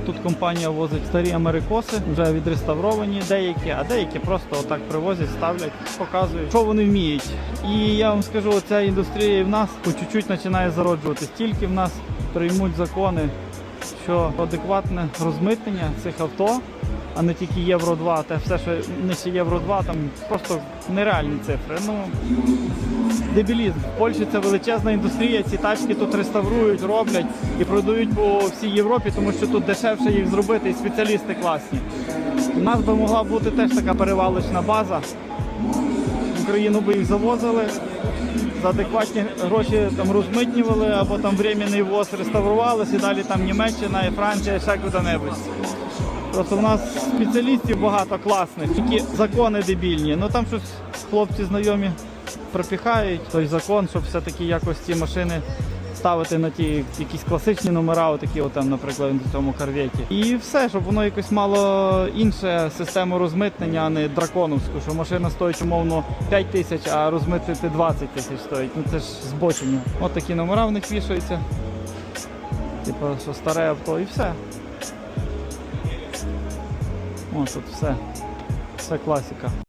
Тут компанія возить старі америкоси, вже відреставровані деякі, а деякі просто отак привозять, ставлять, показують, що вони вміють. І я вам скажу, ця індустрія в нас по чуть-чуть починає зароджуватись. Тільки в нас приймуть закони, що адекватне розмитнення цих авто, а не тільки Євро 2, те все, що нижче Євро 2, там просто нереальні цифри. Ну, дебілізм. В Польщі це величезна індустрія, ці тачки тут реставрують, роблять і продають по всій Європі, тому що тут дешевше їх зробити і спеціалісти класні. У нас би могла бути теж така перевалочна база. В Україну би їх завозили, за адекватні гроші там розмитнювали або там временний ввоз реставрувалися і далі там Німеччина і Франція, ще куди-небудь. Просто в нас спеціалістів багато класних, тільки закони дебільні. Ну там щось хлопці знайомі пропіхають той закон, щоб все-таки якось ці машини ставити на ті якісь класичні номера, отакі, от там, наприклад, на цьому карветі. І все, щоб воно якось мало інше систему розмитнення, а не драконовську, що машина стоїть умовно 5 тисяч, а розмитнити 20 тисяч стоїть. Ну це ж збочення. От такі номера в них вішаються. Типу, що старе авто і все. О, тут все. Все класика.